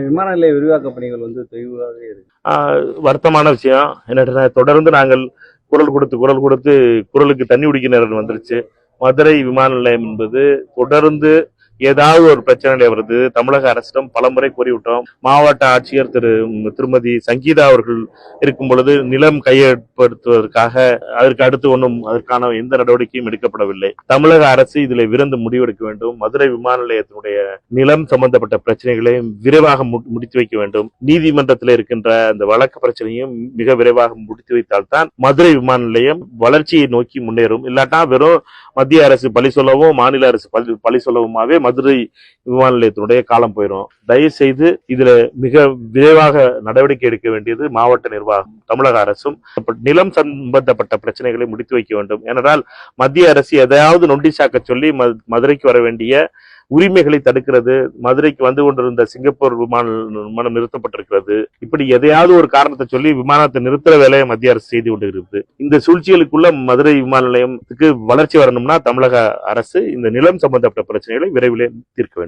விமான நிலைய விரிவாக்க பணிகள் வந்து தெளிவாகவே இருக்கு. வருத்தமான விஷயம். என்னன்னா தொடர்ந்து நாங்கள் குரல் கொடுத்து குரல் கொடுத்து குரலுக்கு தண்ணி குடிக்க நேரம் வந்துருச்சு. மதுரை விமான நிலையம் என்பது தொடர்ந்து ஏதாவது ஒரு பிரச்சனை வருது. தமிழக அரசிடம் பலமுறை கூறிவிட்டோம். மாவட்ட ஆட்சியர் திரு திருமதி சங்கீதா அவர்கள் இருக்கும் பொழுது நிலம் கையெழுப்படுத்துவதற்காக அதற்கு அடுத்து ஒன்றும் அதற்கான எந்த நடவடிக்கையும் எடுக்கப்படவில்லை. தமிழக அரசு இதில் விரைந்து முடிவெடுக்க வேண்டும். மதுரை விமான நிலையத்தினுடைய நிலம் சம்பந்தப்பட்ட பிரச்சனைகளை விரைவாக முடித்து வைக்க வேண்டும். நீதிமன்றத்தில் இருக்கின்ற அந்த வழக்கு பிரச்சனையும் மிக விரைவாக முடித்து வைத்தால்தான் மதுரை விமான நிலையம் வளர்ச்சியை நோக்கி முன்னேறும். இல்லாட்டா வெறும் மத்திய அரசு பழி சொல்லவும் மாநில அரசு பழி சொல்லவுமாவே மதுரை விமான நிலையத்தினுடைய காலம் போயிடும் தயவு செய்து இதுல மிக விரைவாக நடவடிக்கை எடுக்க வேண்டியது மாவட்ட நிர்வாகம் தமிழக அரசும். நிலம் சம்பந்தப்பட்ட பிரச்சனைகளை முடித்து வைக்க வேண்டும். ஏனென்றால் மத்திய அரசு எதையாவது நொண்டி சாக்க சொல்லி மதுரைக்கு வர வேண்டிய உரிமைகளை தடுக்கிறது மதுரைக்கு வந்து கொண்டிருந்த சிங்கப்பூர் விமான விமானம் நிறுத்தப்பட்டிருக்கிறது. இப்படி எதையாவது ஒரு காரணத்தை சொல்லி விமானத்தை நிறுத்துற வேலையை மத்திய அரசு செய்து கொண்டிருக்கிறது. இந்த சூழ்ச்சிகளுக்குள்ள மதுரை விமான நிலையத்துக்கு வளர்ச்சி வரணும்னா தமிழக அரசு இந்த நிலம் சம்பந்தப்பட்ட பிரச்சனைகளை விரைவிலே தீர்க்க வேண்டும்.